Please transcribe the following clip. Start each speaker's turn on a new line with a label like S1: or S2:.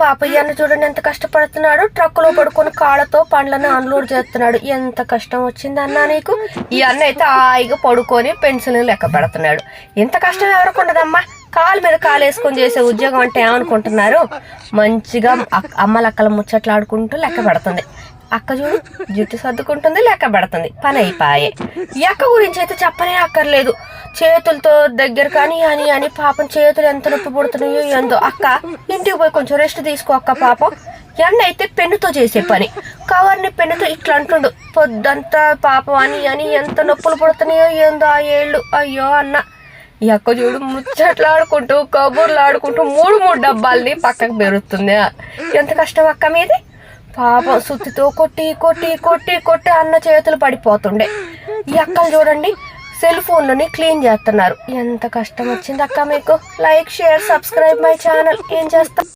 S1: పాప ఈ అన్న చూడండి ఎంత కష్టపడుతున్నాడు. ట్రక్కులో పడుకొని కాళ్ళతో పండ్లను అన్లోడ్ చేస్తున్నాడు. ఎంత కష్టం వచ్చింది అన్న నీకు? ఈ అన్న అయితే హాయిగా పడుకొని పెన్సిల్ లెక్క పెడుతున్నాడు. ఇంత కష్టం ఎవరికి ఉండదమ్మా? కాలు మీద కాలు వేసుకొని చేసే ఉద్యోగం అంటే ఏమనుకుంటున్నారు? మంచిగా అమ్మలక్కల ముచ్చట్లు ఆడుకుంటూ లెక్క పెడుతుంది. అక్క చూడు జుట్టు సర్దుకుంటుంది లెక్క పెడుతుంది. పని అయిపోయే. ఈ అక్క గురించి అయితే చెప్పనే అక్కర్లేదు. చేతులతో దగ్గర కానీ అని అని పాపం చేతులు ఎంత నొప్పి పుడుతున్నాయో ఏందో. అక్క ఇంటికి పోయి కొంచెం రెస్ట్ తీసుకో అక్క పాపం. ఎండ అయితే పెన్నుతో చేసే పని. కవర్ని పెన్నుతో ఇట్లా అంటుండు. పొద్దంతా పాపం అని అని ఎంత నొప్పులు పుడుతున్నాయో ఏందో ఆ ఏళ్ళు. అయ్యో అన్న. ఈ అక్క చూడు ముచ్చట్లు ఆడుకుంటూ కబుర్లు ఆడుకుంటూ మూడు మూడు డబ్బాల్ని పక్కకు పెరుగుతుంది. ఎంత కష్టం అక్క మీది? పాపం సుత్తితో కొట్టి కొట్టి కొట్టి కొట్టి అన్న చేతులు పడిపోతుండే. ఈ అక్కలు చూడండి. సెల్ ఫోన్లని క్లీన్ చేస్తున్నారు. ఎంత కష్టం వచ్చింది అక్క మీకు? Like share subscribe my channel. ఏం చేస్తాం